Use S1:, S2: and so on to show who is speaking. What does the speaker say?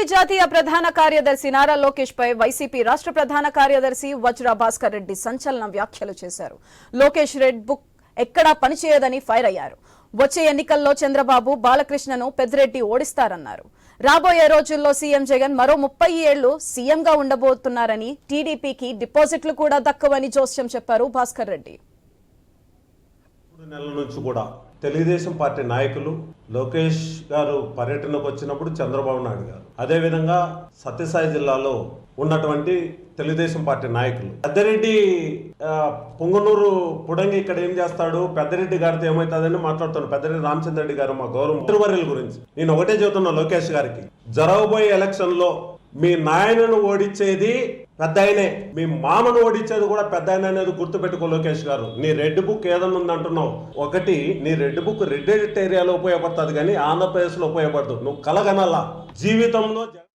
S1: BJP జాతీయ ప్రధాన కార్యదర్శి నారా లోకేష్ పై వైసీపీ రాష్ట్ర ప్రధాన కార్యదర్శి వజ్ర భాస్కర్ రెడ్డి సంచలన వ్యాఖ్యలు చేశారు. లోకేష్ రెడ్ బుక్ ఎక్కడా పనిచేయదని ఫైర్ అయ్యారు. వచ్చే ఎన్నికల్లో చంద్రబాబు బాలకృష్ణను పెద్దిరెడ్డి ఓడిస్తారన్నారు. రాబోయే రోజుల్లో సీఎం జగన్ మరో ముప్పై ఏళ్ళు సీఎంగా ఉండబోతున్నారని టీడీపీకి డిపాజిట్లు కూడా దక్కవని జోస్యం చెప్పారు భాస్కర్ రెడ్డి.
S2: నెలల నుంచి కూడా తెలుగుదేశం పార్టీ నాయకులు లోకేష్ గారు పర్యటనకు వచ్చినప్పుడు చంద్రబాబు నాయుడు గారు. అదేవిధంగా సత్యసాయి జిల్లాలో ఉన్నటువంటి తెలుగుదేశం పార్టీ నాయకులు. పెద్దరెడ్డి పొంగనూరు పుడంగి ఇక్కడ ఏం చేస్తాడు? పెద్దరెడ్డి గారితో ఏమవుతుందని మాట్లాడుతాను పెద్దరెడ్డి రామచంద్ర రెడ్డి గారు మా గౌరవం. మంత్రివర్యుల గురించి. నేను ఒకటే చెబుతున్నా లోకేష్ గారికి. జరగబోయే ఎలక్షన్లో మీ నాయనను ఓడించేది పెద్ద ఆయనే మీ మామను ఓడించేది కూడా పెద్ద ఆయన అనేది గుర్తుపెట్టుకో లోకేష్ గారు. నీ రెడ్ బుక్ ఏదన్నా ఉందంటున్నావు. ఒకటి నీ రెడ్ బుక్ రెడ్ ఏరియాలో ఉపయోగపడుతుంది కానీ ఆంధ్రప్రదేశ్లో ఉపయోగపడదు. నువ్వు కలగనల్లా జీవితంలో జ-